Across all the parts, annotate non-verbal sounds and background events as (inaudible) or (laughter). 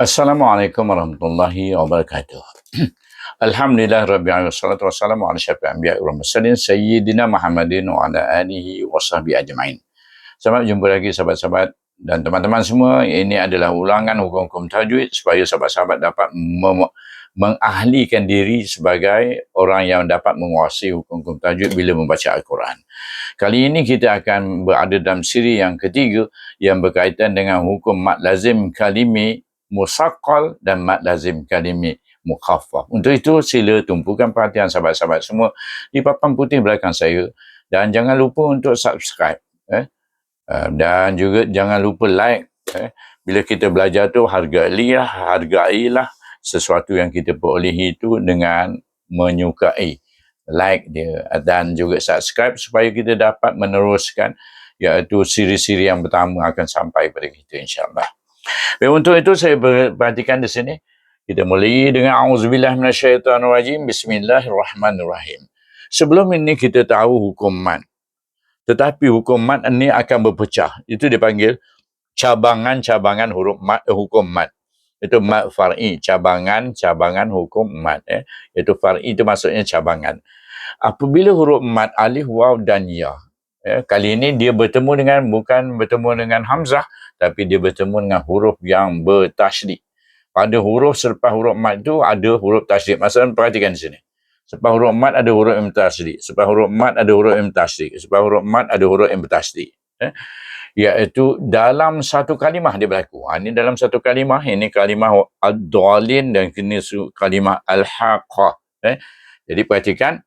Assalamualaikum warahmatullahi wabarakatuh. (clears throat) Alhamdulillah rabbil alamin wassalatu wassalamu ala asyrafil anbiya'i wal mursalin sayyidina Muhammadin wa ala alihi wa sahbihi ajmain. Selamat jumpa lagi sahabat-sahabat dan teman-teman semua. Ini adalah ulangan hukum-hukum tajwid supaya sahabat-sahabat dapat mengahlikan diri sebagai orang yang dapat menguasai hukum-hukum tajwid bila membaca Al-Quran. Kali ini kita akan berada dalam siri yang ketiga yang berkaitan dengan hukum mat lazim kalimi musaqqal dan mad lazim kalimi mukhaffaf. Untuk itu sila tumpukan perhatian sahabat-sahabat semua di papan putih belakang saya dan jangan lupa untuk subscribe eh. Uh, dan juga jangan lupa like eh. Bila kita belajar tu hargailah, hargailah sesuatu yang kita perolehi itu dengan menyukai like dia dan juga subscribe supaya kita dapat meneruskan iaitu siri-siri yang pertama akan sampai pada kita insyaAllah. Baik, untuk itu saya perhatikan di sini. Kita mulai dengan auzubillah minasyaitonirrajim. Bismillahirrahmanirrahim. Sebelum ini kita tahu hukum mat. Tetapi hukum mat ini akan berpecah. Itu dipanggil cabangan-cabangan huruf mat, eh, hukum mat. Itu mat far'i, cabangan-cabangan hukum mat. Eh. Itu far'i itu maksudnya cabangan. Apabila huruf mat alif, waw dan ya. Eh, kali ini dia bertemu dengan, bukan bertemu dengan hamzah, tapi dia bertemu dengan huruf yang bertasydid. Pada huruf selepas huruf mat itu ada huruf tasydid. Maksudnya perhatikan di sini. Selepas huruf mat ada huruf yang bertasydid. Selepas huruf mat ada huruf yang bertasydid. Selepas huruf mat ada huruf yang bertasydid. Eh? Iaitu dalam satu kalimah dia berlaku. Ha, ini dalam satu kalimah. Ini kalimah ad-dalin dan ini kalimah al-haqah. Eh? Jadi perhatikan.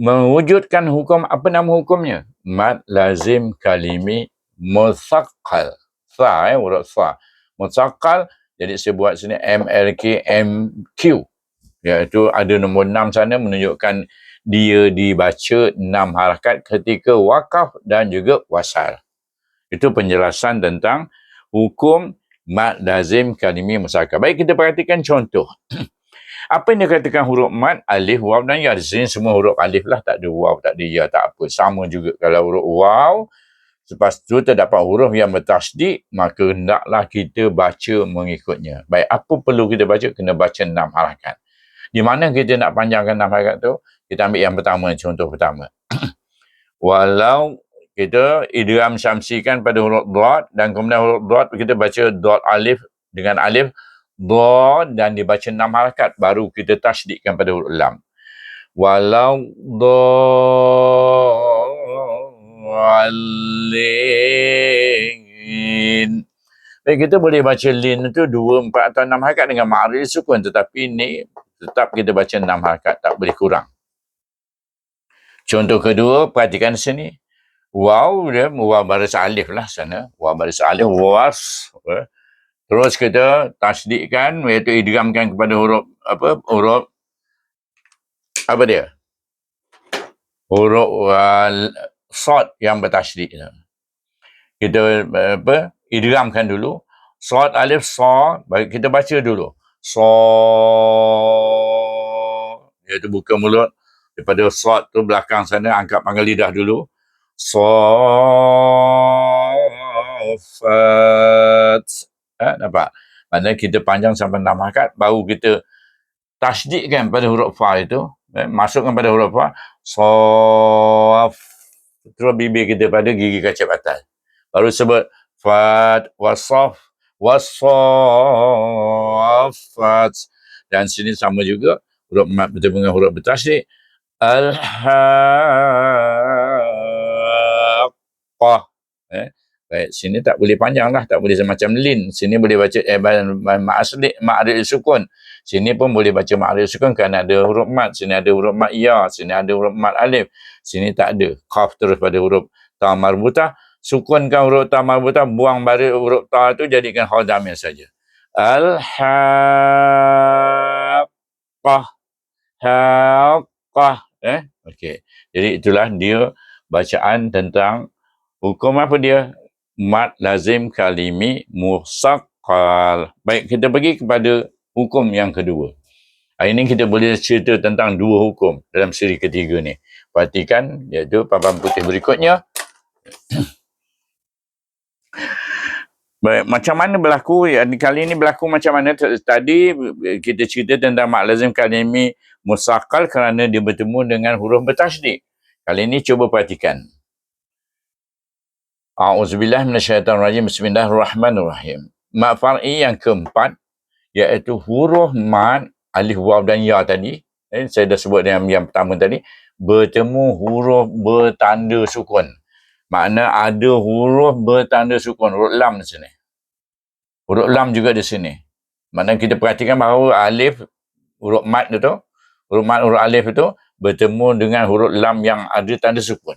Mewujudkan hukum, apa nama hukumnya? Mat lazim kalimi musaqqal sa eh huruf sa. Musaqqal jadi saya buat sini MLK MQ iaitu ada nombor 6 sana menunjukkan dia dibaca 6 harakat ketika wakaf dan juga wasal. Itu penjelasan tentang hukum mat lazim kalimi musaqqal baik kita perhatikan contoh (clears throat) apa yang dikatakan huruf mat alif waw dan ya di sini semua huruf alif lah tak ada waw tak ada ya tak apa sama juga kalau huruf waw Lepas tu terdapat huruf yang bertasdik, maka hendaklah kita baca mengikutnya. Baik, apa perlu kita baca? Kena baca enam harakat. Di mana kita nak panjangkan enam harakat tu? Kita ambil yang pertama, contoh pertama. (clears throat) Walau kita idram syamsikan pada huruf dot dan kemudian huruf dot kita baca dot alif dengan alif dot dan dibaca enam harakat baru kita tasdikkan pada huruf lam. Walau Walin. Baik, kita boleh baca lin itu dua, empat atau enam harakat dengan ma'arif sukun. Tetapi ini tetap kita baca enam harakat, tak boleh kurang. Contoh kedua, perhatikan sini. Wow, dia waw baris alif lah sana. Waw baris alif, was. Eh. Terus kita tasdikkan, iaitu idramkan kepada huruf, apa, huruf, apa dia? Huruf, uh, sod yang bertasydid kita apa idramkan dulu. Sod alif sa baik kita baca dulu. Sa iaitu buka mulut. Daripada sod tu belakang sana angkat pangkal lidah dulu. Fat eh, nampak? Maknanya kita panjang sampai enam harakat baru kita tasydidkan pada huruf fa itu eh, masukkan pada huruf fa saf terus bibir kita pada gigi kaca batal. Baru sebut fat wasaf wasafat dan sini sama juga huruf mat bertemu dengan huruf bertasydid al haqqah eh baik sini tak boleh panjang lah tak boleh semacam lin sini boleh baca eh ma'asli ma'aril sukun sini pun boleh baca ma'aril sukun kerana ada huruf mat sini ada huruf mat ya sini ada huruf mat alif Sini tak ada. Qaf terus pada huruf ta marbutah. Sukunkan huruf ta marbutah, buang balik huruf ta tu jadikan hal damir saja. Al-haqqah. Haqqah. Eh? Okey. Jadi itulah dia bacaan tentang hukum apa dia? Mat lazim kalimi musaqqal. Baik, kita pergi kepada hukum yang kedua. Hari ini kita boleh cerita tentang dua hukum dalam siri ketiga ni perhatikan iaitu papan putih berikutnya (coughs) Baik, macam mana berlaku kali ini berlaku macam mana tadi kita cerita tentang mak lazim kalimi musakal kerana dia bertemu dengan huruf bertasydid. Kali ini cuba perhatikan. A'udzubillah minasyaitanirrajim. Bismillahirrahmanirrahim. Mak far'i yang keempat iaitu huruf mat alif waw dan ya tadi. Eh, saya dah sebut yang yang pertama tadi bertemu huruf bertanda sukun. Makna ada huruf bertanda sukun, huruf lam di sini. Huruf lam juga di sini. Makna kita perhatikan bahawa alif, huruf mat itu, huruf mat, huruf alif itu bertemu dengan huruf lam yang ada tanda sukun.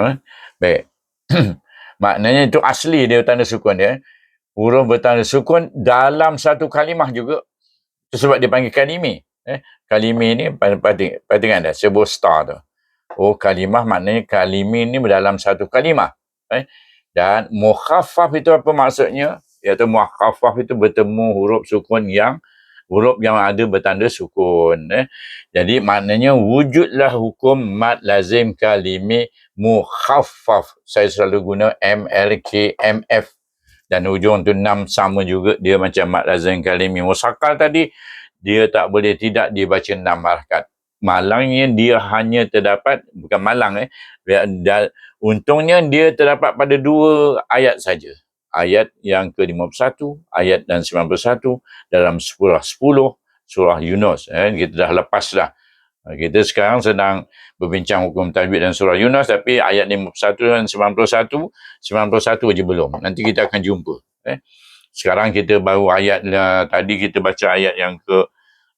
Ha? Baik. (coughs) Maknanya itu asli dia tanda sukun dia. Huruf bertanda sukun dalam satu kalimah juga. Itu sebab dia panggil kalimi. Eh? Kalimi ni, perhatikan dah, sebuah star tu. Oh kalimah maknanya kalimi ni dalam satu kalimah. Eh? Dan mukhaffaf itu apa maksudnya? Iaitu mukhaffaf itu bertemu huruf sukun yang huruf yang ada bertanda sukun. Eh? Jadi maknanya wujudlah hukum mat lazim kalimi mukhaffaf. Saya selalu guna MLK MF dan hujung tu 6 sama juga dia macam mat lazim kalimi musakal tadi dia tak boleh tidak dibaca 6 harakat malangnya dia hanya terdapat bukan malang eh untungnya dia terdapat pada dua ayat saja ayat yang ke-51 ayat dan 91 dalam surah 10 surah Yunus eh. Kita dah lepas dah kita sekarang sedang berbincang hukum tajwid dan surah Yunus tapi ayat 51 dan 91 91 aja belum. Nanti kita akan jumpa eh. Sekarang kita baru ayat lah, tadi kita baca ayat yang ke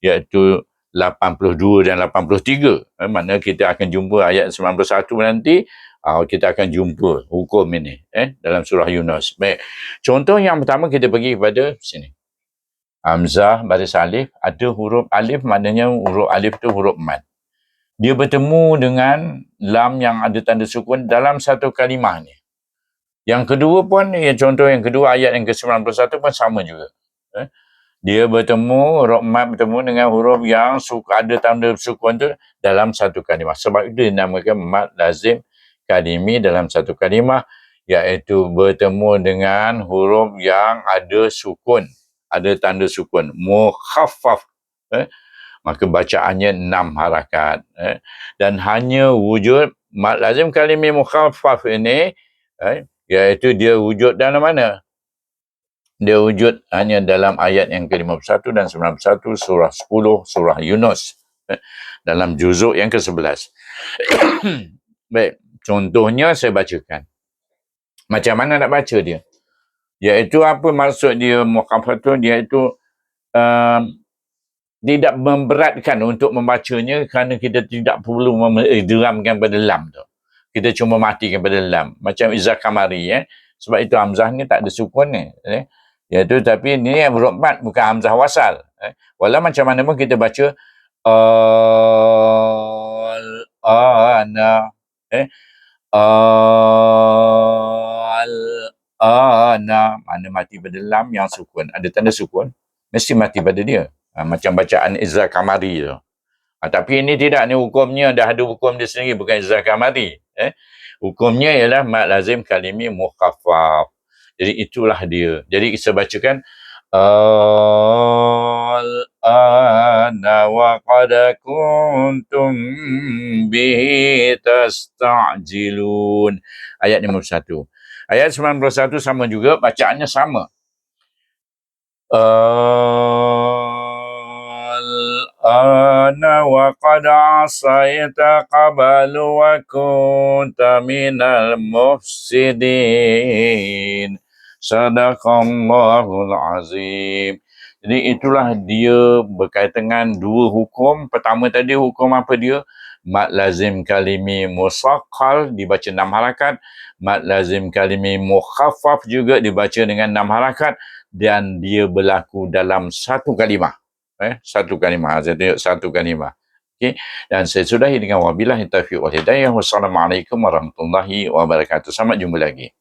iaitu 82 dan 83. Eh, mana kita akan jumpa ayat 91 nanti, uh, kita akan jumpa hukum ini eh, dalam surah Yunus. Baik. Contoh yang pertama kita pergi kepada sini. Hamzah baris alif, ada huruf alif maknanya huruf alif itu huruf mat. Dia bertemu dengan lam yang ada tanda sukun dalam satu kalimah ni. Yang kedua pun, ya, contoh yang kedua ayat yang ke-91 pun sama juga. Eh? dia bertemu huruf mat bertemu dengan huruf yang suka ada tanda sukun tu dalam satu kalimah. Sebab itu dinamakan mat lazim kalimi dalam satu kalimah iaitu bertemu dengan huruf yang ada sukun, ada tanda sukun, mukhaffaf. Eh? Maka bacaannya enam harakat. Eh? Dan hanya wujud mat lazim kalimi mukhaffaf ini eh? iaitu dia wujud dalam mana? dia wujud hanya dalam ayat yang ke-51 dan 91 surah 10 surah Yunus eh, dalam juzuk yang ke-11. (coughs) Baik, contohnya saya bacakan. Macam mana nak baca dia? Iaitu apa maksud dia muqafatun iaitu uh, tidak memberatkan untuk membacanya kerana kita tidak perlu mengidramkan pada lam tu. Kita cuma matikan pada lam. Macam Izzah Kamari. Eh. Sebab itu Hamzah ni tak ada sukun ni. Eh. Iaitu tapi ini yang huruf mat bukan hamzah wasal. Eh. Walau macam mana pun kita baca al ana eh al ana mana mati pada lam yang sukun. Ada tanda sukun? Mesti mati pada dia. Ha, macam bacaan Izra Kamari tu. Ha, tapi ini tidak ni. Hukumnya dah ada hukum dia sendiri bukan Izra Kamari. Eh? Hukumnya ialah mat lazim kalimi mukhaffaf jadi itulah dia. Jadi kita bacakan Al-ana wa qad kuntum bihi tasta'jilun. Ayat 51. Ayat 91 sama juga, bacaannya sama. Al-ana wa qad asaita qabalu wa kunta minal mufsidin. Sadaqallahul azim. Jadi itulah dia berkaitan dengan dua hukum. Pertama tadi hukum apa dia? Mat lazim kalimi musaqqal dibaca enam harakat. Mat lazim kalimi mukhaffaf juga dibaca dengan enam harakat. Dan dia berlaku dalam satu kalimah. Eh, satu kalimah. Saya tengok satu kalimah. Okay. Dan saya sudahi dengan wabillahi taufiq wal hidayah. Wassalamualaikum warahmatullahi wabarakatuh. Selamat jumpa lagi.